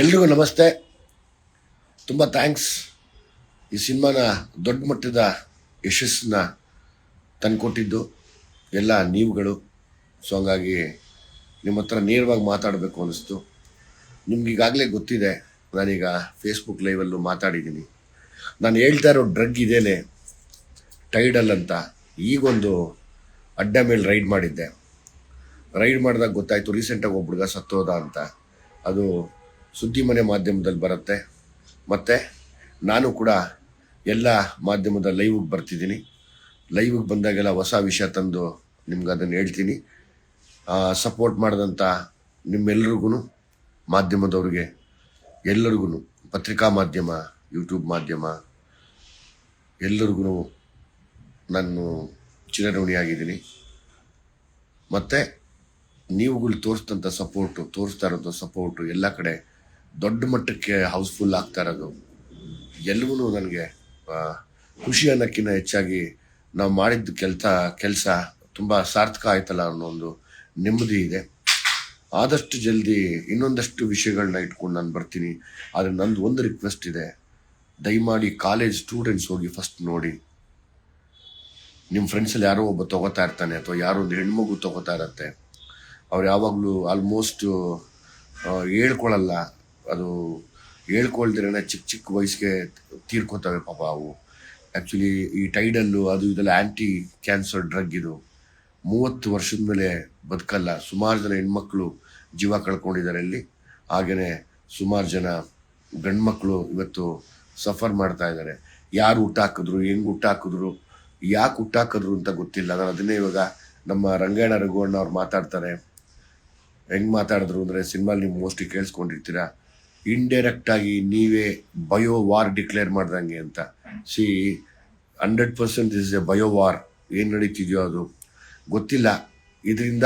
ಎಲ್ರಿಗೂ ನಮಸ್ತೆ. ತುಂಬ ಥ್ಯಾಂಕ್ಸ್. ಈ ಸಿನಿಮಾನ ದೊಡ್ಡ ಮಟ್ಟದ ಯಶಸ್ಸನ್ನ ತಂದುಕೊಟ್ಟಿದ್ದು ಎಲ್ಲ ನೀವುಗಳು. ಸೊ ಹಂಗಾಗಿ ನಿಮ್ಮ ಹತ್ರ ನೇರವಾಗಿ ಮಾತಾಡಬೇಕು ಅನ್ನಿಸ್ತು ನಿಮ್ಗೀಗಾಗಲೇ ಗೊತ್ತಿದೆ, ನಾನೀಗ ಫೇಸ್ಬುಕ್ ಲೈವಲ್ಲೂ ಮಾತಾಡಿದ್ದೀನಿ. ನಾನು ಹೇಳ್ತಾ ಇರೋ ಡ್ರಗ್ ಇದೇನೆ, ಟೈಡಲ್ ಅಂತ. ಈಗೊಂದು ಅಡ್ಡ ಮೇಲೆ ರೈಡ್ ಮಾಡಿದ್ದೆ. ರೈಡ್ ಮಾಡಿದಾಗ ಗೊತ್ತಾಯಿತು, ರೀಸೆಂಟಾಗಿ ಒಬ್ಬ ಹುಡುಗ ಸತ್ತೋದ ಅಂತ. ಅದು ಸುದ್ದಿ ಮನೆ ಮಾಧ್ಯಮದಲ್ಲಿ ಬರುತ್ತೆ. ಮತ್ತು ನಾನು ಕೂಡ ಎಲ್ಲ ಮಾಧ್ಯಮದ ಲೈವ್ಗೆ ಬರ್ತಿದ್ದೀನಿ. ಲೈವ್ಗೆ ಬಂದಾಗೆಲ್ಲ ಹೊಸ ವಿಷಯ ತಂದು ನಿಮ್ಗೆ ಅದನ್ನು ಹೇಳ್ತೀನಿ. ಸಪೋರ್ಟ್ ಮಾಡಿದಂಥ ನಿಮ್ಮೆಲ್ರಿಗೂ ಮಾಧ್ಯಮದವ್ರಿಗೆ ಎಲ್ಲರಿಗೂ ಪತ್ರಿಕಾ ಮಾಧ್ಯಮ ಯೂಟ್ಯೂಬ್ ಮಾಧ್ಯಮ ಎಲ್ಲರಿಗೂ ನಾನು ಚಿರಋಣಿಯಾಗಿದ್ದೀನಿ ಮತ್ತು ನೀವುಗಳು ತೋರಿಸಿದಂಥ ಸಪೋರ್ಟು ತೋರಿಸ್ತಾ ಇರೋಂಥ ಸಪೋರ್ಟು ಎಲ್ಲ ಕಡೆ ದೊಡ್ಡ ಮಟ್ಟಕ್ಕೆ ಹೌಸ್ಫುಲ್ ಆಗ್ತಾ ಇರೋದು. ಎಲ್ಲವೂ ನನಗೆ ಖುಷಿ ಅನ್ನೋಕ್ಕಿಂತ ಹೆಚ್ಚಾಗಿ ನಾವು ಮಾಡಿದ್ದ ಕೆಲಸ ಕೆಲಸ ತುಂಬ ಸಾರ್ಥಕ ಆಯ್ತಲ್ಲ ಅನ್ನೋ ಒಂದು ನೆಮ್ಮದಿ ಇದೆ. ಆದಷ್ಟು ಜಲ್ದಿ ಇನ್ನೊಂದಷ್ಟು ವಿಷಯಗಳನ್ನ ಇಟ್ಕೊಂಡು ನಾನು ಬರ್ತೀನಿ. ಆದರೆ ನಂದು ಒಂದು ರಿಕ್ವೆಸ್ಟ್ ಇದೆ. ದಯಮಾಡಿ ಕಾಲೇಜ್ ಸ್ಟೂಡೆಂಟ್ಸ್ ಹೋಗಿ ಫಸ್ಟ್ ನೋಡಿ. ನಿಮ್ಮ ಫ್ರೆಂಡ್ಸಲ್ಲಿ ಯಾರೋ ಒಬ್ಬ ತಗೋತಾ ಇರ್ತಾನೆ ಅಥವಾ ಯಾರೋ ಒಂದು ಹೆಣ್ಮಗು ತಗೋತಾ ಇರತ್ತೆ. ಅವ್ರು ಯಾವಾಗಲೂ ಆಲ್ಮೋಸ್ಟ್ ಹೇಳ್ಕೊಳ್ಳಲ್ಲ ಅದು ಹೇಳ್ಕೊಳ್ದಿರೇ ಚಿಕ್ಕ ಚಿಕ್ಕ ವಯಸ್ಸಿಗೆ ತೀರ್ಕೋತವೆ ಪಾಪ ಅವು. ಆ್ಯಕ್ಚುಲಿ ಈ ಟೈಡಲ್ಲು ಅದು ಇದೆಲ್ಲ ಆ್ಯಂಟಿ ಕ್ಯಾನ್ಸರ್ ಡ್ರಗ್ ಇದು. ಮೂವತ್ತು ವರ್ಷದ ಮೇಲೆ ಬದುಕಲ್ಲ. ಸುಮಾರು ಜನ ಹೆಣ್ಮಕ್ಳು ಜೀವ ಕಳ್ಕೊಂಡಿದ್ದಾರೆ ಇಲ್ಲಿ ಹಾಗೆಯೇ ಸುಮಾರು ಜನ ಗಂಡ್ಮಕ್ಳು ಇವತ್ತು ಸಫರ್ ಮಾಡ್ತಾ ಇದ್ದಾರೆ. ಯಾರು ಊಟ ಹುಟ್ಟಾಕಿದ್ರು ಹೆಂಗೆ ಹುಟ್ಟಾಕಿದ್ರು ಯಾಕೆ ಹುಟ್ಟಾಕಿದ್ರು ಅಂತ ಗೊತ್ತಿಲ್ಲ. ನಾನು ಅದನ್ನೇ ಇವಾಗ ನಮ್ಮ ರಂಗಾಯಣ ರಘುವಣ್ಣ ಅವ್ರು ಮಾತಾಡ್ತಾರೆ. ಹೆಂಗೆ ಮಾತಾಡಿದ್ರು ಅಂದರೆ ಸಿನಿಮಾಲಿ ನೀವು ಮೋಸ್ಟ್ಲಿ ಕೇಳಿಸ್ಕೊಂಡಿರ್ತೀರಾ? ಇಂಡೈರೆಕ್ಟ್ ಆಗಿ ನೀವೇ ಬಯೋ ವಾರ್ ಡಿಕ್ಲೇರ್ ಮಾಡ್ದಂಗೆ ಅಂತ. See hundred percent is a bio war ಏನು ನಡೀತಿದೆಯೋ ಅದು. ಗೊತ್ತಿಲ್ಲ. ಇದರಿಂದ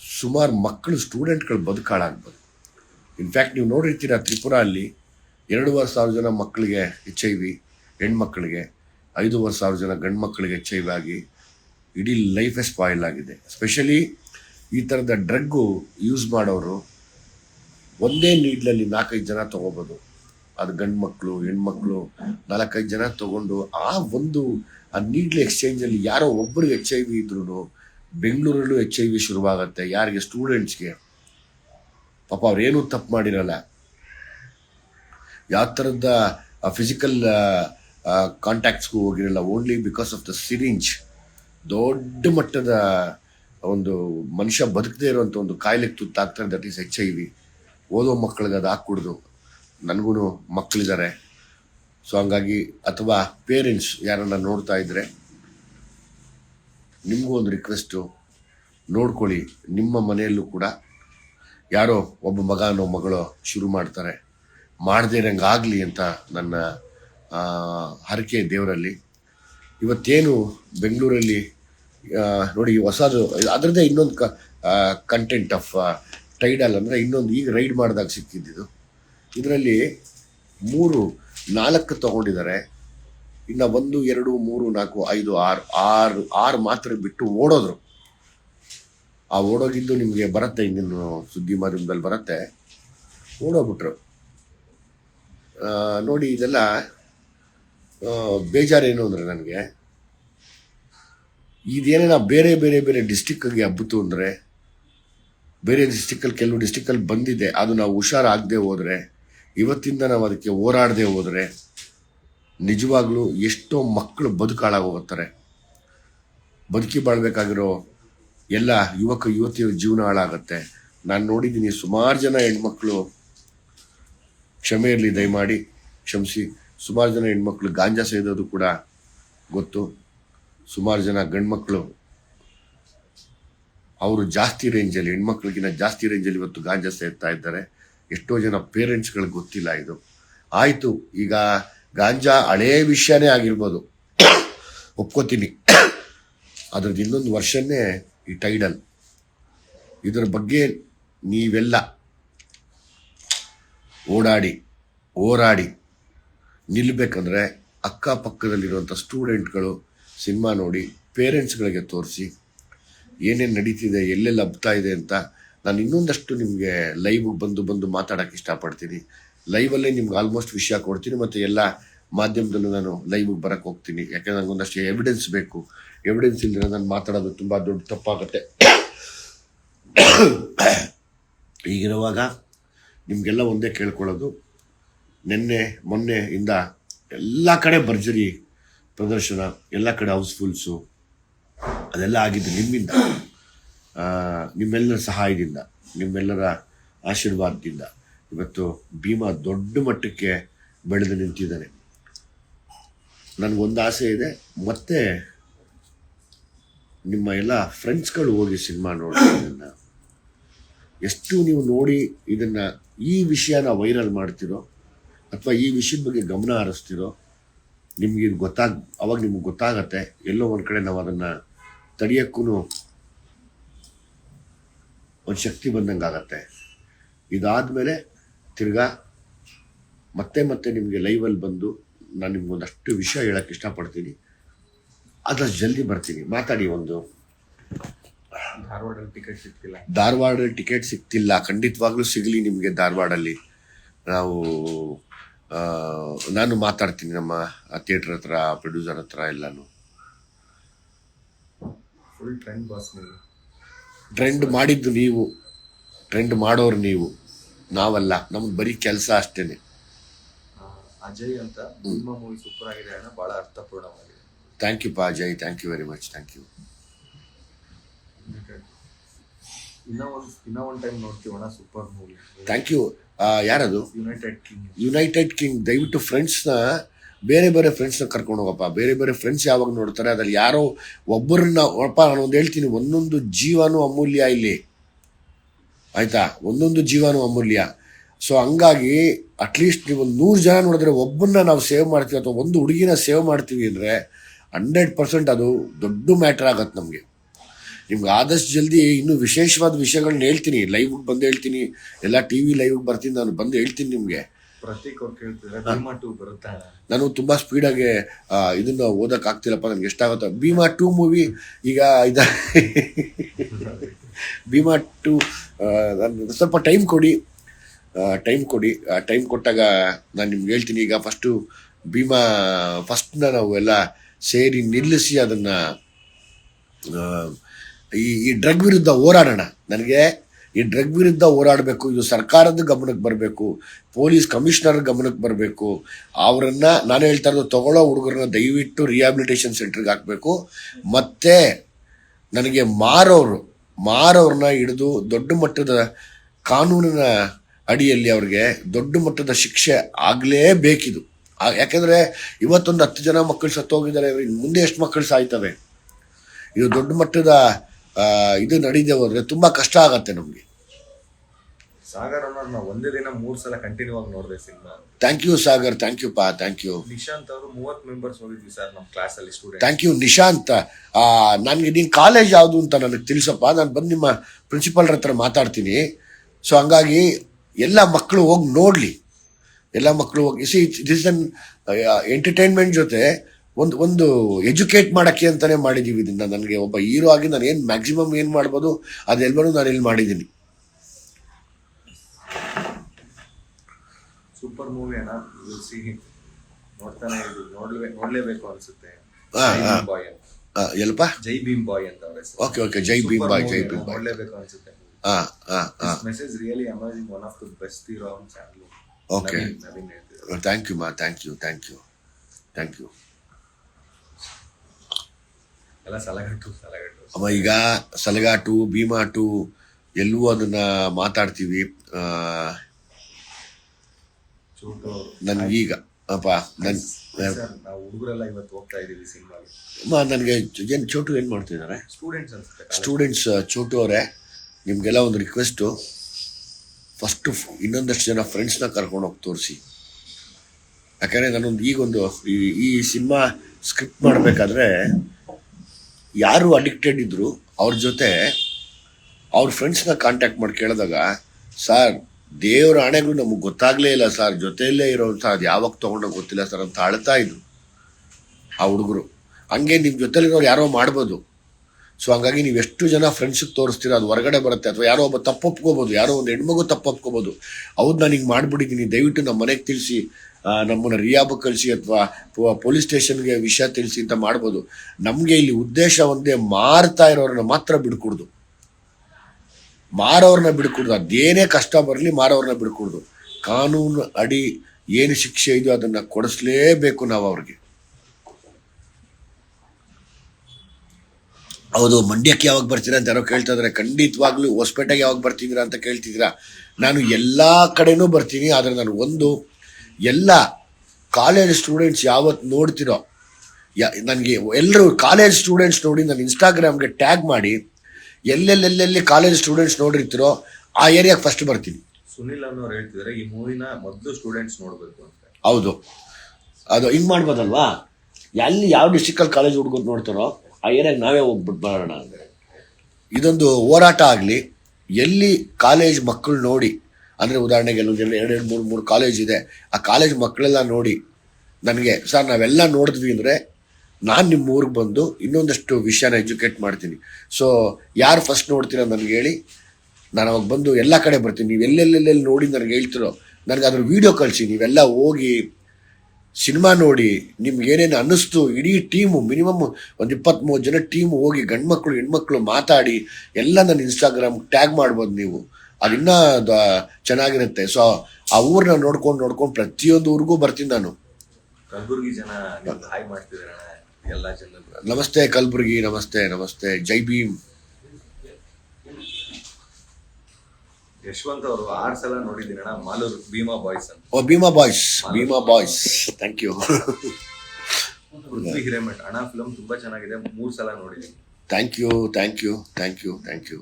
ಸುಮಾರು ಮಕ್ಕಳು ಸ್ಟೂಡೆಂಟ್ಗಳು ಬದುಕಾಳಾಗ್ಬೋದು. ಇನ್ಫ್ಯಾಕ್ಟ್ ನೀವು ನೋಡಿರ್ತೀರ ತ್ರಿಪುರ ಅಲ್ಲಿ ಎರಡೂವರೆ ಸಾವಿರ ಜನ ಮಕ್ಕಳಿಗೆ ಎಚ್ ಐ ವಿ ಹೆಣ್ಮಕ್ಳಿಗೆ ಐದೂವರೆ ಸಾವಿರ ಜನ ಗಂಡು ಮಕ್ಕಳಿಗೆ ಎಚ್ ಐ ವಿ ಆಗಿ ಇಡೀ ಲೈಫೇ ಸ್ಪಾಯಿಲ್ ಆಗಿದೆ. ಸ್ಪೆಷಲಿ ಈ ಥರದ ಡ್ರಗ್ಗು ಯೂಸ್ ಮಾಡೋರು ಒಂದೇ ನೀಡ್ಲಲ್ಲಿ ನಾಲ್ಕೈದು ಜನ ತಗೋಬೋದು. ಅದು ಗಂಡು ಮಕ್ಕಳು ಹೆಣ್ಮಕ್ಳು, ನಾಲ್ಕೈದು ಜನ ತಗೊಂಡು ಆ ಒಂದು, ಆ ನೀಡ್ಲ್ ಎಕ್ಸ್ಚೇಂಜಲ್ಲಿ ಯಾರೋ ಒಬ್ಬರು ಎಚ್ ಐ ವಿ ಇದ್ರೂ ಬೆಂಗಳೂರಲ್ಲೂ ಎಚ್ ಐ ವಿ ಶುರುವಾಗುತ್ತೆ. ಯಾರಿಗೆ ಸ್ಟೂಡೆಂಟ್ಸ್ಗೆ ಪಾಪ ಅವ್ರೇನು ತಪ್ಪು ಮಾಡಿರಲ್ಲ. ಯಾವ ಥರದ ಫಿಸಿಕಲ್ ಕಾಂಟ್ಯಾಕ್ಟ್ಸ್ಗೂ ಹೋಗಿರಲ್ಲ. Only because of the syringe ದೊಡ್ಡ ಮಟ್ಟದ ಒಂದು ಮನುಷ್ಯ ಬದುಕದೇ ಇರುವಂಥ ಒಂದು ಕಾಯಿಲೆಗೆ ತುತ್ತಾಗ್ತಾರೆ. That is H I V ಓದೋ ಮಕ್ಕಳಿಗೆ ಅದು ಹಾಕ್ಕೊಡ್ದು ನನಗೂ ಮಕ್ಕಳಿದ್ದಾರೆ ಸೊ ಹಂಗಾಗಿ ಅಥವಾ ಪೇರೆಂಟ್ಸ್ ಯಾರನ್ನ ನೋಡ್ತಾ ಇದ್ದರೆ ನಿಮಗೂ ಒಂದು ರಿಕ್ವೆಸ್ಟು ನೋಡ್ಕೊಳ್ಳಿ. ನಿಮ್ಮ ಮನೆಯಲ್ಲೂ ಕೂಡ ಯಾರೋ ಒಬ್ಬ ಮಗನೋ ಮಗಳೋ ಶುರು ಮಾಡ್ತಾರೆ. ಮಾಡದೇ ಇರಂಗಾಗಲಿ ಅಂತ ನನ್ನ ಹರಕೆ ದೇವರಲ್ಲಿ. ಇವತ್ತೇನು ಬೆಂಗಳೂರಲ್ಲಿ ನೋಡಿ, ಹೊಸದು, ಅದರದ್ದೇ ಇನ್ನೊಂದು ಕಂಟೆಂಟ್ ಆಫ್ ಟೈಡಲ್ ಅಂದರೆ ಇನ್ನೊಂದು ಈಗ ರೈಡ್ ಮಾಡಿದಾಗ ಸಿಕ್ಕಿದ್ದು ಇದರಲ್ಲಿ ಮೂರು, ನಾಲ್ಕು ತಗೊಂಡಿದ್ದಾರೆ. ಇನ್ನು ಒಂದು, ಎರಡು, ಮೂರು, ನಾಲ್ಕು, ಐದು, ಆರು ಆರು ಆರು ಮಾತ್ರ ಬಿಟ್ಟು ಓಡೋದ್ರು. ಆ ಓಡೋಗಿದ್ದು ನಿಮಗೆ ಬರುತ್ತೆ, ಇನ್ನೇನು ಸುದ್ದಿ ಮಾಧ್ಯಮದಲ್ಲಿ ಬರುತ್ತೆ. ಓಡೋಗ್ಬಿಟ್ರು. ನೋಡಿ ಇದೆಲ್ಲ ಬೇಜಾರೇನು ಅಂದರೆ ನನಗೆ ಇದೇನೇನ ಬೇರೆ ಬೇರೆ ಬೇರೆ ಡಿಸ್ಟಿಕ್ಗೆ ಹಬ್ಬಿತು ಅಂದರೆ ಬೇರೆ ಡಿಸ್ಟಿಕ್ಕಲ್ಲಿ ಕೆಲವು ಡಿಸ್ಟಿಕ್ಕಲ್ಲಿ ಬಂದಿದೆ, ಅದು ನಾವು ಹುಷಾರಾಗದೆ ಹೋದರೆ, ಇವತ್ತಿಂದ ನಾವು ಅದಕ್ಕೆ ಹೋರಾಡದೆ ಹೋದರೆ, ನಿಜವಾಗ್ಲೂ ಎಷ್ಟೋ ಮಕ್ಕಳು ಬದುಕಾಳಾಗೋಗ್ತಾರೆ. ಬದುಕಿ ಬಾಳ್ಬೇಕಾಗಿರೋ ಎಲ್ಲ ಯುವಕ, ಯುವತಿಯರ ಜೀವನ ಹಾಳಾಗತ್ತೆ. ನಾನು ನೋಡಿದ್ದೀನಿ ಸುಮಾರು ಜನ ಹೆಣ್ಮಕ್ಳು ಕ್ಷಮೆ ಇರಲಿ, ದಯಮಾಡಿ ಕ್ಷಮಿಸಿ. ಸುಮಾರು ಜನ ಹೆಣ್ಮಕ್ಳು ಗಾಂಜಾ ಸೇದೋದು ಕೂಡ ಗೊತ್ತು. ಸುಮಾರು ಜನ ಗಂಡ್ಮಕ್ಳು ಅವರು ಜಾಸ್ತಿ ರೇಂಜಲ್ಲಿ ಹೆಣ್ಮಕ್ಳಿಗಿಂತ ಜಾಸ್ತಿ ರೇಂಜಲ್ಲಿ ಇವತ್ತು ಗಾಂಜಾ ಸೇರ್ತಾ ಇದ್ದಾರೆ. ಎಷ್ಟೋ ಜನ ಪೇರೆಂಟ್ಸ್ಗಳಿಗೆ ಗೊತ್ತಿಲ್ಲ ಇದು. ಆಯಿತು, ಈಗ ಗಾಂಜಾ ಹಳೇ ವಿಷಯನೇ ಆಗಿರ್ಬೋದು. ಒಪ್ಕೋತೀನಿ. ಅದ್ರದ್ದು ಇನ್ನೊಂದು ವರ್ಷನೇ ಈ ಟೈಡಲ್ ಇದರ ಬಗ್ಗೆ ನೀವೆಲ್ಲ ಓಡಾಡಿ, ಹೋರಾಡಿ ನಿಲ್ಲಬೇಕಂದ್ರೆ ಅಕ್ಕಪಕ್ಕದಲ್ಲಿರುವಂಥ ಸ್ಟೂಡೆಂಟ್ಗಳು ಸಿನಿಮಾ ನೋಡಿ ಪೇರೆಂಟ್ಸ್ಗಳಿಗೆ ತೋರಿಸಿ ಏನೇನು ನಡೀತಿದೆ, ಎಲ್ಲೆಲ್ಲಿ ಹಬ್ತಾ ಇದೆ ಅಂತ ನಾನು ಇನ್ನೊಂದಷ್ಟು ನಿಮಗೆ ಲೈವ್ಗೆ ಬಂದು ಬಂದು ಮಾತಾಡೋಕ್ಕೆ ಇಷ್ಟಪಡ್ತೀನಿ. ಲೈವಲ್ಲೇ ನಿಮ್ಗೆ ಆಲ್ಮೋಸ್ಟ್ ವಿಷಯ ಕೊಡ್ತೀನಿ ಮತ್ತು ಎಲ್ಲ ಮಾಧ್ಯಮದಲ್ಲೂ ನಾನು ಲೈವ್ಗೆ ಬರಕ್ಕೆ ಹೋಗ್ತೀನಿ. ಯಾಕೆಂದ್ರೆ ನನಗೆ ಒಂದಷ್ಟು ಎವಿಡೆನ್ಸ್ ಬೇಕು. ಎವಿಡೆನ್ಸ್ ಇಲ್ಲದೆ ನಾನು ಮಾತಾಡೋದು ತುಂಬ ದೊಡ್ಡ ತಪ್ಪಾಗುತ್ತೆ. ಈಗಿರುವಾಗ ನಿಮಗೆಲ್ಲ ಒಂದೇ ಕೇಳ್ಕೊಳ್ಳೋದು. ನಿನ್ನೆ ಮೊನ್ನೆಯಿಂದ ಎಲ್ಲ ಕಡೆ ಭರ್ಜರಿ ಪ್ರದರ್ಶನ, ಎಲ್ಲ ಕಡೆ ಹೌಸ್ಫುಲ್ಸು ಅದೆಲ್ಲ ಆಗಿದ್ದು ನಿಮ್ಮಿಂದ. ನಿಮ್ಮೆಲ್ಲರ ಸಹಾಯದಿಂದ, ನಿಮ್ಮೆಲ್ಲರ ಆಶೀರ್ವಾದದಿಂದ ಇವತ್ತು ಭೀಮಾ ದೊಡ್ಡ ಮಟ್ಟಕ್ಕೆ ಬೆಳೆದು ನಿಂತಿದ್ದಾನೆ. ನನಗೊಂದು ಆಸೆ ಇದೆ. ಮತ್ತೆ ನಿಮ್ಮ ಎಲ್ಲ ಫ್ರೆಂಡ್ಸ್ಗಳು ಹೋಗಿ ಸಿನಿಮಾ ನೋಡಿ ಇದನ್ನು. ಎಷ್ಟು ನೀವು ನೋಡಿ ಇದನ್ನು ಈ ವಿಷಯನ ವೈರಲ್ ಮಾಡ್ತಿರೋ, ಅಥವಾ ಈ ವಿಷಯದ ಬಗ್ಗೆ ಗಮನ ಹರಿಸ್ತಿರೋ ನಿಮ್ಗೆ ಇದು ಗೊತ್ತಾಗ, ಅವಾಗ ನಿಮ್ಗೆ ಗೊತ್ತಾಗತ್ತೆ. ಎಲ್ಲೋ ಒಂದು ಕಡೆ ನಾವು ಅದನ್ನು ತಡೆಯೋಕ್ಕೂ ಒಂದು ಶಕ್ತಿ ಬಂದಂಗೆ ಆಗತ್ತೆ. ಇದಾದಮೇಲೆ ತಿರ್ಗಾ ಮತ್ತೆ ಮತ್ತೆ ನಿಮಗೆ ಲೈವಲ್ಲಿ ಬಂದು ನಾನು ನಿಮ್ಗೆ ಒಂದಷ್ಟು ವಿಷಯ ಹೇಳಕ್ಕೆ ಇಷ್ಟಪಡ್ತೀನಿ. ಆದಷ್ಟು ಜಲ್ದಿ ಬರ್ತೀನಿ. ಮಾತಾಡಿ ಒಂದು. ಧಾರವಾಡಲ್ಲಿ ಟಿಕೆಟ್ ಸಿಗ್ತಿಲ್ಲ. ಧಾರವಾಡಲ್ಲಿ ಟಿಕೆಟ್ ಸಿಗ್ತಿಲ್ಲ. ಖಂಡಿತವಾಗ್ಲೂ ಸಿಗಲಿ ನಿಮಗೆ ಧಾರವಾಡಲ್ಲಿ. ನಾವು ನಾನು ಮಾತಾಡ್ತೀನಿ ನಮ್ಮ ಥಿಯೇಟ್ರ್ ಹತ್ರ ಪ್ರೊಡ್ಯೂಸರ್ ಹತ್ರ ಎಲ್ಲಾನು. ಫುಲ್ ಟ್ರೆಂಡ್ ಬಾಸ್ ನೀವು. ಟ್ರೆಂಡ್ ಮಾಡಿದ್ದು ನೀವು. ಟ್ರೆಂಡ್ ಮಾಡೋರು ನೀವು. ನಾವಲ್ಲ. ನಮ್ದು ಬರೀ ಕೆಲಸ ಅಷ್ಟೇನೆ. ಅಜಯ್ ಅಂತ ನಿಮ್ಮ ಮೂವಿ ಸೂಪರ್ ಆಗಿದೆ ಅಣ್ಣ. ಬಹಳ ಅರ್ಥಪೂರ್ಣವಾಗಿದೆ. ಥ್ಯಾಂಕ್ ಯು ಪಾ Ajay thank you very much thank you ಇನ್ನ ಒಂದು ಇನ್ನ ಒಂದ್ ಟೈಮ್ ನೋಡ್ತೀವಣ್ಣ ಸೂಪರ್ ಮೂವಿ ಥ್ಯಾಂಕ್ ಯು ಯಾರದು? ಯುನೈಟೆಡ್ ಕಿಂಗ್ ಯುನೈಟೆಡ್ ಕಿಂಗ್ ದಯವಿಟ್ಟು ಫ್ರೆಂಡ್ಸ್ನ ಬೇರೆ ಬೇರೆ ಫ್ರೆಂಡ್ಸ್ನ ಕರ್ಕೊಂಡು ಹೋಗಪ್ಪ. ಬೇರೆ ಬೇರೆ ಫ್ರೆಂಡ್ಸ್ ಯಾವಾಗ ನೋಡ್ತಾರೆ, ಅದ್ರಲ್ಲಿ ಯಾರೋ ಒಬ್ಬರನ್ನ, ಅಪ್ಪ, ನಾನು ಒಂದು ಹೇಳ್ತೀನಿ, ಒಂದೊಂದು ಜೀವನೂ ಅಮೂಲ್ಯ ಇಲ್ಲಿ. ಆಯ್ತಾ? ಒಂದೊಂದು ಜೀವನೂ ಅಮೂಲ್ಯ. ಸೊ ಹಂಗಾಗಿ ಅಟ್ಲೀಸ್ಟ್ ನೀವು ಒಂದು ನೂರು ಜನ ನೋಡಿದ್ರೆ ಒಬ್ಬನ್ನ ನಾವು ಸೇವ್ ಮಾಡ್ತೀವಿ ಅಥವಾ ಒಂದು ಹುಡುಗಿನ ಸೇವ್ ಮಾಡ್ತೀವಿ ಅಂದರೆ ಹಂಡ್ರೆಡ್ ಪರ್ಸೆಂಟ್ ಅದು ದೊಡ್ಡ ಮ್ಯಾಟ್ರ್ ಆಗತ್ತೆ ನಮಗೆ. ನಿಮ್ಗೆ ಆದಷ್ಟು ಜಲ್ದಿ ಇನ್ನೂ ವಿಶೇಷವಾದ ವಿಷಯಗಳನ್ನ ಹೇಳ್ತೀನಿ. ಲೈವ್ಗೆ ಬಂದು ಹೇಳ್ತೀನಿ. ಎಲ್ಲ ಟಿ ವಿ ಲೈವ್ಗೆ ಬರ್ತೀನಿ, ನಾನು ಬಂದು ಹೇಳ್ತೀನಿ ನಿಮಗೆ. ಪ್ರತೀಕ್ ಅವ್ರು ಕೇಳ್ತಿದ್ರೆ ಭೀಮಾ ಟೂ ಬರುತ್ತಾ? ನಾನು ತುಂಬ ಸ್ಪೀಡಾಗಿ ಇದನ್ನ ಓದಕ್ ಆಗ್ತಿಲ್ಲಪ್ಪ ನನ್ಗೆ ಎಷ್ಟಾಗುತ್ತೆ ಭೀಮಾ ಟೂ ಮೂವಿ ಈಗ ಇದ ಭೀಮಾ ಟು ನಾನು ಸ್ವಲ್ಪ ಟೈಮ್ ಕೊಡಿ. ಟೈಮ್ ಕೊಡಿ. ಟೈಮ್ ಕೊಟ್ಟಾಗ ನಾನು ನಿಮ್ಗೆ ಹೇಳ್ತೀನಿ ಈಗ ಫಸ್ಟು ಭೀಮಾ ಫಸ್ಟ್ನ ನಾವು ಎಲ್ಲ ಸೇರಿ ನಿಲ್ಲಿಸಿ ಅದನ್ನು ಈ ಈ ಡ್ರಗ್ ವಿರುದ್ಧ ಹೋರಾಡೋಣ. ನನಗೆ ಈ ಡ್ರಗ್ ವಿರುದ್ಧ ಹೋರಾಡಬೇಕು, ಇದು ಸರ್ಕಾರದ ಗಮನಕ್ಕೆ ಬರಬೇಕು, ಪೊಲೀಸ್ ಕಮಿಷನರ್ ಗಮನಕ್ಕೆ ಬರಬೇಕು, ಅವರನ್ನ ನಾನು ಹೇಳ್ತಾ ಇರೋದು ತಗೊಳ್ಳೋ ಹುಡುಗರನ್ನ ದಯವಿಟ್ಟು ರಿಹಾಬಿಲಿಟೇಷನ್ ಸೆಂಟ್ರಿಗೆ ಹಾಕಬೇಕು. ಮತ್ತೆ ನನಗೆ ಮಾರೋರು ಮಾರೋರನ್ನ ಹಿಡಿದು ದೊಡ್ಡ ಮಟ್ಟದ ಕಾನೂನಿನ ಅಡಿಯಲ್ಲಿ ಅವ್ರಿಗೆ ದೊಡ್ಡ ಮಟ್ಟದ ಶಿಕ್ಷೆ ಆಗಲೇಬೇಕಿದು. ಯಾಕೆಂದರೆ ಇವತ್ತೊಂದು ಹತ್ತು ಜನ ಮಕ್ಕಳು ಸತ್ತೋಗಿದ್ದಾರೆ ಮುಂದೆ ಎಷ್ಟು ಮಕ್ಕಳು ಸಾಯ್ತವೆ? ಇದು ದೊಡ್ಡ ಮಟ್ಟದ ಇದು ನಡೀದೇ ಹೋದರೆ ತುಂಬ ಕಷ್ಟ ಆಗತ್ತೆ ನಮಗೆ. ಸಾಗರ್ ನಾವು ಒಂದೇ ದಿನ ಮೂರು ಸಲ ಕಂಟಿನ್ಯೂ ಆಗಿ ನೋಡಿದೆ cinema. Thank you Sagar. Thank you ಪಾ. ಥ್ಯಾಂಕ್ ಯು ನಿಶಾಂತ್ ಅವರು ಮೂವತ್ ಮೆಂಬರ್ಸ್ ಹೋಗಿದ್ವಿ ಸರ್ ನಮ್ಮ ಕ್ಲಾಸ್ ಅಲ್ಲಿ ಸ್ಟೂಡೆಂಟ್ ಥ್ಯಾಂಕ್ ಯು ನಿಶಾಂತ್. ನನಗೆ ನಿನ್ ಕಾಲೇಜ್ ಯಾವುದು ಅಂತ ನನಗೆ ತಿಳಿಸಪ್ಪ. ನಾನು ಬಂದು ನಿಮ್ಮ ಪ್ರಿನ್ಸಿಪಾಲ್ರ ಹತ್ರ ಮಾತಾಡ್ತೀನಿ. ಸೊ ಹಂಗಾಗಿ ಎಲ್ಲ ಮಕ್ಕಳು ಹೋಗಿ ನೋಡಲಿ. ಎಲ್ಲ ಮಕ್ಕಳು ಹೋಗಿ ಸಿ ಇಸ್ ಅನ್ ಎಂಟರ್ಟೈನ್ಮೆಂಟ್ ಜೊತೆ ಒಂದು ಒಂದು ಎಜುಕೇಟ್ ಮಾಡೋಕ್ಕೆ ಅಂತಲೇ ಮಾಡಿದ್ದೀವಿ ಇದನ್ನು. ನನಗೆ ಒಬ್ಬ ಹೀರೋ ಆಗಿ ನಾನು ಏನು ಮ್ಯಾಕ್ಸಿಮಮ್ ಏನು ಮಾಡ್ಬೋದು ಅದೆಲ್ಲವೂ ನಾನು ಇಲ್ಲಿ ಮಾಡಿದ್ದೀನಿ ಸೂಪರ್ ಮೂವಿ ಅಣ್ಣ ಸಿ ನೋಡ್ತಾನೆ ಇದು ನೋಡ್ಲೇ ನೋಡ್ಲೇಬೇಕು ಅನ್ಸುತ್ತೆ. ಬಾಯ್ ಅಂತ. ಎಲ್ಲಪ್ಪ? ಜೈ ಭೀಮ್ ಬಾಯ್ ಅಂತ ಅವ್ರ ಹೆಸರು. Okay okay Jai Bhim boy Jai Bhim boy. ನೋಡ್ಲೇಬೇಕು ಅನ್ಸುತ್ತೆ. Message really amazing one of the best on channel okay thank you ಮಾ thank you thank you thank you ಎಲ್ಲ ಸಲಗಟ್ಟು ಸಲಗಟ್ಟು. ಅಮ್ಮ ಈಗ ಸಲಗಾಟು ಭೀಮಾಟು ಎಲ್ಲೂ ಅದನ್ನ ಮಾತಾಡ್ತೀವಿ. ನನಗೀಗ ನನ್ಗೀಗ ಅಪ್ಪ ನನ್ ಸರ್ ನಾವು ಹುಡುಗರೆಲ್ಲ ಇವತ್ತು ಹೋಗ್ತಾ ಇದೀವಿ ಸಿನಿಮಾಗೆ. ಅಮ್ಮ ನನಗೆ ಏನು ಚೋಟು ಏನು ಮಾಡ್ತಿದ್ದಾರೆ? ಸ್ಟೂಡೆಂಟ್ಸ್ ಅನ್ಸುತ್ತೆ. ಸ್ಟೂಡೆಂಟ್ಸ್ ಚೋಟು ಅವರೇ ನಿಮಗೆಲ್ಲ ಒಂದು ರಿಕ್ವೆಸ್ಟು ಫಸ್ಟು ಇನ್ನೊಂದಷ್ಟು ಜನ ಫ್ರೆಂಡ್ಸ್ನ ಕರ್ಕೊಂಡು ಹೋಗಿ ತೋರಿಸಿ. ಯಾಕಂದರೆ ನಾನೊಂದು ಈಗೊಂದು ಈ ಈ ಸಿನಿಮಾ ಸ್ಕ್ರಿಪ್ಟ್ ಮಾಡಬೇಕಾದ್ರೆ ಯಾರು ಅಡಿಕ್ಟೆಡ್ ಇದ್ದರು ಅವ್ರ ಜೊತೆ ಅವ್ರ ಫ್ರೆಂಡ್ಸ್ನ ಕಾಂಟ್ಯಾಕ್ಟ್ ಮಾಡಿ ಕೇಳಿದಾಗ ಸರ್ ದೇವ್ರ ಆಣೆಗಳು ನಮಗೆ ಗೊತ್ತಾಗ್ಲೇ ಇಲ್ಲ ಸರ್. ಜೊತೆಯಲ್ಲೇ ಇರೋಂಥ ಅದು ಯಾವಾಗ ತೊಗೊಂಡೋ ಗೊತ್ತಿಲ್ಲ ಸರ್ ಅಂತ ಅಳ್ತಾ ಇದ್ರು. ಆ ಹುಡುಗರು. ಹಂಗೆ ನಿಮ್ಮ ಜೊತೆಲಿರೋರು ಯಾರೋ ಮಾಡ್ಬೋದು. ಸೊ ಹಂಗಾಗಿ ನೀವು ಎಷ್ಟು ಜನ ಫ್ರೆಂಡ್ಸಿಗೆ ತೋರಿಸ್ತೀರ ಅದು ಹೊರಗಡೆ ಬರುತ್ತೆ ಅಥವಾ ಯಾರೋ ಒಬ್ಬ ತಪ್ಪೊಪ್ಕೋಬೋದು ಯಾರೋ ಒಂದು ಹೆಣ್ಮಗು ತಪ್ಪೊಪ್ಕೋಬೋದು ಹೌದು ನಾನು ಹಿಂಗೆ ಮಾಡಿಬಿಟ್ಟಿದ್ದೀನಿ ದಯವಿಟ್ಟು ನಮ್ಮ ಮನೆಗೆ ತಿಳಿಸಿ ನಮ್ಮನ್ನು ರಿಯಾಬ್ ಕಳಿಸಿ ಅಥವಾ ಪೊಲೀಸ್ ಸ್ಟೇಷನ್ಗೆ ವಿಷಯ ತಿಳಿಸಿ ಅಂತ ಮಾಡ್ಬೋದು. ನಮಗೆ ಇಲ್ಲಿ ಉದ್ದೇಶ ಒಂದೇ ಮಾರ್ತಾ ಇರೋರನ್ನ ಮಾತ್ರ ಬಿಡ್ಕೊಡ್ದು. ಮಾರೋರ್ನ ಬಿಡ್ಕೊಡ್ದು. ಅದೇನೇ ಕಷ್ಟ ಬರಲಿ ಮಾರವ್ರನ್ನ ಬಿಡ್ಕೊಡ್ದು. ಕಾನೂನು ಅಡಿ ಏನು ಶಿಕ್ಷೆ ಇದೆಯೋ ಅದನ್ನು ಕೊಡಿಸ್ಲೇಬೇಕು ನಾವು ಅವ್ರಿಗೆ. ಹೌದು, ಮಂಡ್ಯಕ್ಕೆ ಯಾವಾಗ ಬರ್ತೀರಾ ಅಂತ ಯಾರೋ ಕೇಳ್ತಾ ಇದ್ದಾರೆ ಖಂಡಿತವಾಗ್ಲೂ ಹೊಸಪೇಟೆಗೆ ಯಾವಾಗ ಬರ್ತಿದ್ದೀರಾ ಅಂತ ಕೇಳ್ತಿದ್ದೀರಾ. ನಾನು ಎಲ್ಲ ಕಡೆನೂ ಬರ್ತೀನಿ, ಆದರೆ ನಾನು ಒಂದು, ಎಲ್ಲ ಕಾಲೇಜ್ ಸ್ಟೂಡೆಂಟ್ಸ್ ಯಾವತ್ತು ನೋಡ್ತಿರೋ, ಯಾ, ನನಗೆ ಎಲ್ಲರೂ ಕಾಲೇಜ್ ಸ್ಟೂಡೆಂಟ್ಸ್ ನೋಡಿ ನಾನು ಇನ್ಸ್ಟಾಗ್ರಾಮ್ಗೆ ಟ್ಯಾಗ್ ಮಾಡಿ ಎಲ್ಲೆಲ್ಲೆಲ್ಲೆಲ್ಲಿ ಕಾಲೇಜ್ ಸ್ಟೂಡೆಂಟ್ಸ್ ನೋಡಿರ್ತೀರೋ ಆ ಏರಿಯಾಗೆ ಫಸ್ಟ್ ಬರ್ತೀನಿ. ಸುನಿಲ್ ಅನ್ನೋರು ಹೇಳ್ತಿದ್ದಾರೆ ಈ ಮೂವಿನ ಮೊದಲು ಸ್ಟೂಡೆಂಟ್ಸ್ ನೋಡಬೇಕು ಅಂತ. ಹೌದು. ಅದು ಹಿಂಗೆ ಮಾಡ್ಬೋದಲ್ವಾ? ಎಲ್ಲಿ ಯಾವ ಡಿಸ್ಟಿಕಲ್ಲಿ ಕಾಲೇಜ್ ಹುಡುಗರು ನೋಡ್ತಾರೋ ಆ ಏರಿಯಾಗೆ ನಾವೇ ಹೋಗ್ಬಿಟ್ಟು ಬರೋಣ ಅಂದರೆ. ಇದೊಂದು ಹೋರಾಟ ಆಗಲಿ ಎಲ್ಲಿ ಕಾಲೇಜ್ ಮಕ್ಕಳು ನೋಡಿ ಅಂದರೆ ಉದಾಹರಣೆಗೆ ಎಲ್ಲ ಎರಡು ಎರಡು ಮೂರು ಮೂರು ಕಾಲೇಜ್ ಇದೆ ಆ ಕಾಲೇಜ್ ಮಕ್ಕಳೆಲ್ಲ ನೋಡಿ ನನಗೆ ಸರ್ ನಾವೆಲ್ಲ ನೋಡಿದ್ವಿ ಅಂದರೆ ನಾನು ನಿಮ್ಮ ಊರಿಗೆ ಬಂದು ಇನ್ನೊಂದಷ್ಟು ವಿಷಯನ ಎಜುಕೇಟ್ ಮಾಡ್ತೀನಿ. ಸೊ ಯಾರು ಫಸ್ಟ್ ನೋಡ್ತೀರೋ ನನಗೆ ಹೇಳಿ. ನಾನು ಅವಾಗ ಬಂದು ಎಲ್ಲ ಕಡೆ ಬರ್ತೀನಿ. ನೀವು ಎಲ್ಲೆಲ್ಲೆಲ್ಲೆಲ್ಲಿ ನೋಡಿ ನನಗೆ ಹೇಳ್ತಿರೋ, ನನಗೆ ಅದ್ರ ವಿಡಿಯೋ ಕಳಿಸಿ. ನೀವೆಲ್ಲ ಹೋಗಿ ಸಿನಿಮಾ ನೋಡಿ, ನಿಮ್ಗೆ ಏನೇನು ಅನ್ನಿಸ್ತು, ಇಡೀ ಟೀಮು ಮಿನಿಮಮ್ ಒಂದು ಇಪ್ಪತ್ತ್ಮೂರು ಜನ ಟೀಮ್ ಹೋಗಿ ಗಂಡ್ಮಕ್ಳು, ಹೆಣ್ಮಕ್ಳು ಮಾತಾಡಿ, ಎಲ್ಲ ನನ್ನ ಇನ್ಸ್ಟಾಗ್ರಾಮ್ ಟ್ಯಾಗ್ ಮಾಡ್ಬೋದು ನೀವು. ಅದಿನ್ನೂ ಚೆನ್ನಾಗಿರುತ್ತೆ. ಸೊ ಆ ಊರನ್ನ ನೋಡ್ಕೊಂಡು ನೋಡ್ಕೊಂಡು ಪ್ರತಿಯೊಂದು ಊರಿಗೂ ಬರ್ತೀನಿ ನಾನು. ಕಲಬುರ್ಗಿ ಜನ ಹಾಯ್ ಮಾಡ್ತಿದಾರೆ ಅಣ್ಣ. ಎಲ್ಲಾ ಜನರು. ನಮಸ್ತೆ ಕಲಬುರಗಿ ನಮಸ್ತೆ ನಮಸ್ತೆ. ಜೈ ಭೀಮ್. ಯಶವಂತ್ ಅವರು ಆರು ಸಲ ನೋಡಿದ್ದೀನಿ ಅಣ್ಣ ಮಾಲೂರು ಭೀಮಾ ಬಾಯ್ಸ್ ಅಂತ. ಓ Bhima boys Bhima boys. Thank you Prithvi Hiremath. ಅಣ್ಣ ಫಿಲಮ್ ತುಂಬಾ ಚೆನ್ನಾಗಿದೆ ಮೂರು ಸಲ ನೋಡಿದ್ದೀನಿ. Thank you thank you thank you thank you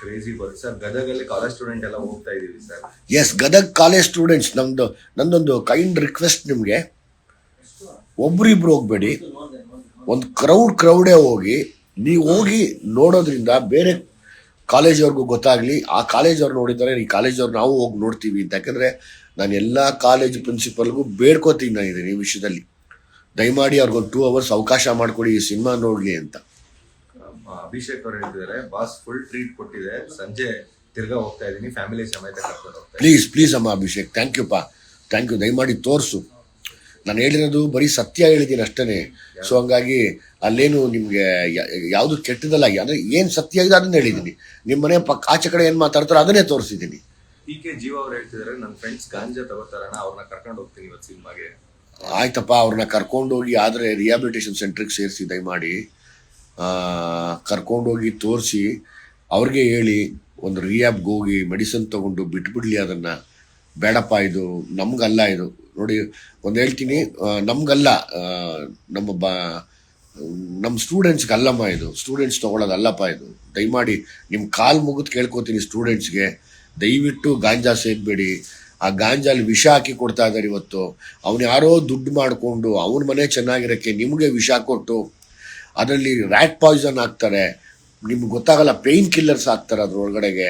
crazy sir ಗದಗಲ್ಲಿ college student ಎಲ್ಲ ಹೋಗ್ತಾ ಇದೀವಿ sir yes Gadag college students ನಮ್ದು ನಂದೊಂದು ಕೈಂಡ್ ರಿಕ್ವೆಸ್ಟ್ ನಿಮಗೆ. ಒಬ್ರಿಬ್ರು ಹೋಗ್ಬೇಡಿ. ಒಂದು ಕ್ರೌಡ್ ಕ್ರೌಡೇ ಹೋಗಿ ನೀವು ಹೋಗಿ ನೋಡೋದ್ರಿಂದ ಬೇರೆ ಕಾಲೇಜವ್ರಿಗೂ ಗೊತ್ತಾಗ್ಲಿ ಆ ಕಾಲೇಜವ್ರು ನೋಡಿದ್ದಾರೆ ಈ ಕಾಲೇಜವ್ರು ನಾವು ಹೋಗಿ ನೋಡ್ತೀವಿ ಅಂತ. ಯಾಕಂದರೆ ನಾನು ಎಲ್ಲ ಕಾಲೇಜ್ ಪ್ರಿನ್ಸಿಪಲ್ಗೂ ಬೇಡ್ಕೋತೀನಿ ನಾನು ಇದ್ದೀನಿ ಈ ವಿಷಯದಲ್ಲಿ. ದಯಮಾಡಿ ಅವ್ರಿಗೊಂದು ಟೂ ಅವರ್ಸ್ ಅವಕಾಶ ಮಾಡಿಕೊಡಿ ಈ ಸಿನಿಮಾ ನೋಡಲಿ ಅಂತ. ಅಭಿಷೇಕ್ ಅವರು ಹೇಳ್ತಿದ್ದಾರೆ ಬಾಸ್ ಫುಲ್ ಟ್ರೀಟ್ ಕೊಟ್ಟಿದೆ. ಸಂಜೆ ತಿರ್ಗಾ ಹೋಗ್ತಾ ಇದ್ದೀನಿ ಫ್ಯಾಮಿಲಿ ಸಮೇತ ಕರ್ಕೊಂಡು ಪ್ಲೀಸ್ ಪ್ಲೀಸ್ ಅಮ್ಮ ಅಭಿಷೇಕ್ ಥ್ಯಾಂಕ್ ಯು ಪಾ. ಥ್ಯಾಂಕ್ ಯು ದಯಮಾಡಿ ತೋರಿಸು. ನಾನು ಹೇಳಿರೋದು ಬರೀ ಸತ್ಯ ಹೇಳಿದ್ದೀನಿ ಅಷ್ಟೇ ಸೊ ಹಂಗಾಗಿ ಅಲ್ಲೇನು ನಿಮಗೆ ಯಾವುದು ಕೆಟ್ಟದಲ್ಲ ಅಂದರೆ ಏನು ಸತ್ಯ ಇದೆ ಅದನ್ನ ಹೇಳಿದ್ದೀನಿ ನಿಮ್ಮ ಮನೆ ಪಕ್ಕ ಆಚೆ ಕಡೆ ಏನು ಮಾತಾಡ್ತಾರೋ ಅದನ್ನೇ ತೋರಿಸಿದ್ದೀನಿ ಪಿ ಕೆ ಜೀವ ಅವ್ರು ಹೇಳ್ತಿದ್ದಾರೆ ನನ್ನ ಫ್ರೆಂಡ್ಸ್ ಗಾಂಜಾ ತಗೋತಾರಣ ಅವ್ರನ್ನ ಕರ್ಕೊಂಡು ಹೋಗ್ತೀನಿ ಇವತ್ತು ಸಿನಿಮಾಗೆ. ಆಯ್ತಪ್ಪ ಅವ್ರನ್ನ ಕರ್ಕೊಂಡೋಗಿ ಆದರೆ ರಿಹಾಬಿಲಿಟೇಷನ್ ಸೆಂಟ್ರಿಗೆ ಸೇರಿಸಿ ದಯಮಾಡಿ ಕರ್ಕೊಂಡೋಗಿ ತೋರಿಸಿ ಅವ್ರಿಗೆ ಹೇಳಿ ಒಂದು ರಿಯಾಬ್ಗೆ ಹೋಗಿ ಮೆಡಿಸಿನ್ ತೊಗೊಂಡು ಬಿಟ್ಬಿಡ್ಲಿ ಅದನ್ನು. ಬೇಡಪ್ಪ ಇದು ನಮಗಲ್ಲ ಇದು. ನೋಡಿ, ಒಂದು ಹೇಳ್ತೀನಿ ನಮಗಲ್ಲ ನಮ್ಮ ಬ ನಮ್ಮ ಸ್ಟೂಡೆಂಟ್ಸ್ಗೆ ಅಲ್ಲಮ್ಮ ಇದು. ಸ್ಟೂಡೆಂಟ್ಸ್ ತೊಗೊಳೋದಲ್ಲಪ್ಪ ಇದು. ದಯಮಾಡಿ ನಿಮ್ಮ ಕಾಲು ಮುಗಿದು ಕೇಳ್ಕೊತೀನಿ ಸ್ಟೂಡೆಂಟ್ಸ್ಗೆ ದಯವಿಟ್ಟು ಗಾಂಜಾ ಸೇದ್ಬೇಡಿ. ಆ ಗಾಂಜಾಲಿ ವಿಷ ಹಾಕಿ ಕೊಡ್ತಾ ಇದ್ದಾರೆ ಇವತ್ತು. ಅವನು ಯಾರೋ ದುಡ್ಡು ಮಾಡಿಕೊಂಡು, ಅವನ ಮನೆ ಚೆನ್ನಾಗಿರೋಕ್ಕೆ ನಿಮಗೆ ವಿಷ ಕೊಟ್ಟು, ಅದರಲ್ಲಿ ರ್ಯಾಟ್ ಪಾಯ್ಸನ್ ಹಾಕ್ತಾರೆ. ನಿಮ್ಗೆ ಗೊತ್ತಾಗಲ್ಲ ಪೇಯ್ನ್ ಕಿಲ್ಲರ್ಸ್ ಹಾಕ್ತಾರೆ ಅದ್ರೊಳಗಡೆಗೆ.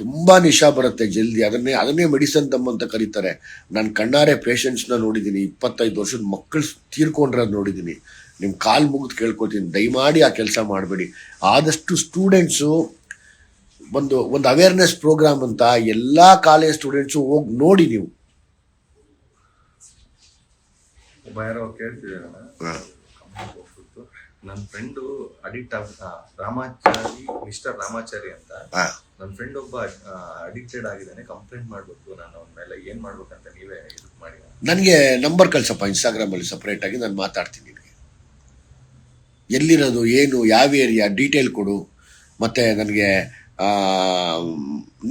ತುಂಬ ನಿಶಾ ಬರುತ್ತೆ ಜಲ್ದಿ. ಅದನ್ನೇ ಅದನ್ನೇ ಮೆಡಿಸನ್ ತಮ್ಮ ಅಂತ ಕರೀತಾರೆ. ನಾನು ಕಣ್ಣಾರೆ ಪೇಷಂಟ್ಸ್ನ ನೋಡಿದ್ದೀನಿ ಇಪ್ಪತ್ತೈದು ವರ್ಷದ ಮಕ್ಕಳು ತೀರ್ಕೊಂಡಿರೋದು ನೋಡಿದ್ದೀನಿ ನಿಮ್ಮ ಕಾಲು ಮುಗಿದು ಕೇಳ್ಕೊತೀನಿ. ದಯಮಾಡಿ ಆ ಕೆಲಸ ಮಾಡಬೇಡಿ. ಆದಷ್ಟು ಸ್ಟೂಡೆಂಟ್ಸು ಒಂದು ಒಂದು ಅವೇರ್ನೆಸ್ ಪ್ರೋಗ್ರಾಮ್ ಅಂತ ಎಲ್ಲ ಕಾಲೇಜ್ ಸ್ಟೂಡೆಂಟ್ಸು ಹೋಗಿ ನೋಡಿ ನೀವು. ನನ್ನ ಫ್ರೆಂಡು ಅಡಿಕ್ಟ್ ಆಗ ರಾಮಾಚಾರಿ ಮಿಸ್ಟರ್ ರಾಮಾಚಾರಿ ಅಂತ. ನನ್ನ ಫ್ರೆಂಡ್ ಒಬ್ಬ ಅಡಿಕ್ಟೆಡ್ ಆಗಿದ್ದಾನೆ ಕಂಪ್ಲೇಂಟ್ ಮಾಡ್ಬೇಕು ನಾನು ಅವನ ಮೇಲೆ ಏನ್ ಮಾಡ್ಬೇಕಂತ ನೀವೇ ಇದು ಮಾಡಿ. ನನಗೆ ನಂಬರ್ ಕಳ್ಸಪ್ಪ ಇನ್ಸ್ಟಾಗ್ರಾಮಲ್ಲಿ ಸಪ್ರೇಟಾಗಿ ನಾನು ಮಾತಾಡ್ತೀನಿ ನಿನಗೆ. ಎಲ್ಲಿರೋದು ಏನು ಯಾವ ಏರಿಯಾ ಡೀಟೇಲ್ ಕೊಡು. ಮತ್ತೆ ನನಗೆ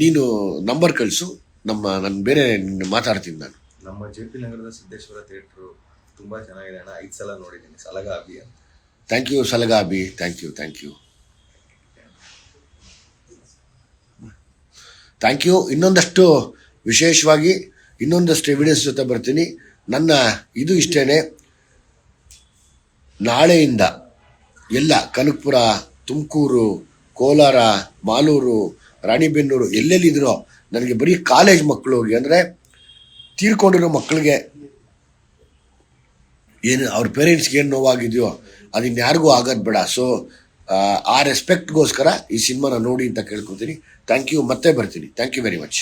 ನೀನು ನಂಬರ್ ಕಳಿಸು ನಮ್ಮ ನಾನು ಬೇರೆ ನಿನ್ನ ಮಾತಾಡ್ತೀನಿ ನಾನು. ನಮ್ಮ ಜೆ ಪಿ ನಗರದ ಸಿದ್ದೇಶ್ವರ ಥಿಯೇಟ್ರು ತುಂಬಾ ಚೆನ್ನಾಗಿದೆ ಅಣ್ಣ. ಐದು ಸಲ ನೋಡಿದ್ದೀನಿ ಸಲಗ ಅಭಿ ಅಂತ. Thank you ಸಲಗಾಬಿ thank you thank you thank you ಇನ್ನೊಂದಷ್ಟು ವಿಶೇಷವಾಗಿ ಇನ್ನೊಂದಷ್ಟು ಎವಿಡೆನ್ಸ್ ಜೊತೆ ಬರ್ತೀನಿ. ನನ್ನ ಇದು ಇಷ್ಟೇನೆ. ನಾಳೆಯಿಂದ ಎಲ್ಲ ಕನಕಪುರ, ತುಮಕೂರು, ಕೋಲಾರ, ಮಾಲೂರು, ರಾಣಿಬೆನ್ನೂರು ಎಲ್ಲೆಲ್ಲಿದ್ರೋ ನನಗೆ ಬರೀ ಕಾಲೇಜ್ ಮಕ್ಕಳು ಅಂದರೆ ತೀರ್ಕೊಂಡಿರೋ ಮಕ್ಕಳಿಗೆ ಏನು ಅವ್ರ ಪೇರೆಂಟ್ಸ್ಗೆ ಏನು ನೋವಾಗಿದೆಯೋ ಅದು ಇನ್ಯಾರಿಗೂ ಆಗೋದು ಬೇಡ. ಸೊ ಆ ರೆಸ್ಪೆಕ್ಟ್ಗೋಸ್ಕರ ಈ ಸಿನಿಮಾನ ನೋಡಿ ಅಂತ ಕೇಳ್ಕೊತೀನಿ. ಥ್ಯಾಂಕ್ ಯು ಮತ್ತೆ ಬರ್ತೀನಿ. Thank you very much